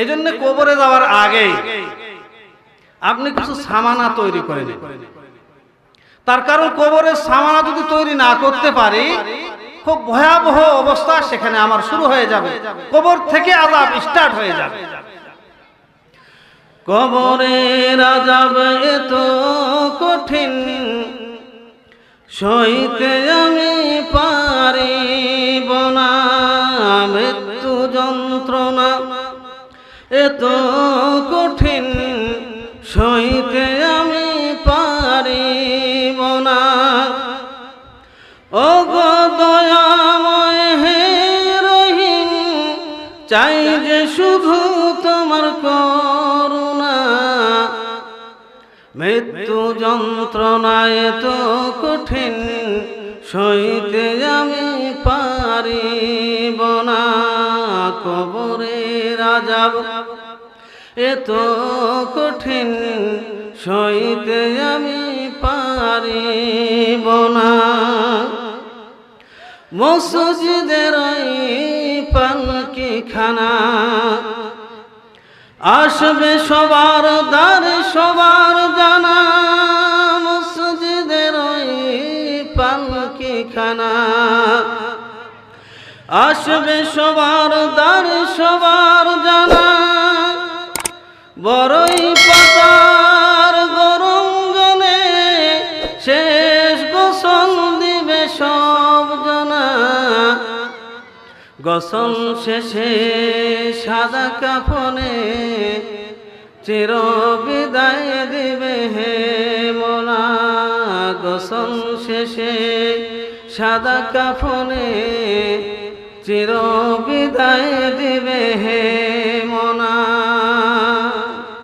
এই জন্য কবরে যাওয়ার আগে আপনি কিছু সামানা তৈরি করে নিন। তার কারণ কবরের সামানা যদি তৈরি না করতে পারি, খুব ভয়াবহ অবস্থা সেখানে আমার শুরু হয়ে যাবে। কবর থেকে আলাপ স্টার্ট হয়ে যাবে। কবরের আজাব এত কঠিন, সইতে আমি পারিব না। এত কঠিন সইতে আমি পারিব না। ও দয়াময় হে রহিম, চাই যে শুধু তোমার করুণা। মৃত্যু যন্ত্রণায় তো কঠিন সইতে আমি পারিব না। কবরে রাজাব এত কঠিন সইতে আমি পারিব না। মসজিদের পালকি খানা আসবে সবার দ্বার, সবার জানা। মসজিদের পালকি খানা আসবে সবার দ্বার, সবার বড়ই পাতার গরম জনে শেষ গোসল দিবে সব জনা। গোসল শেষে সাদা কাফনে চির বিদায় দিবে হে মোলা। গোসল শেষে সাদা কাফনে চির বিদায় দিবে হে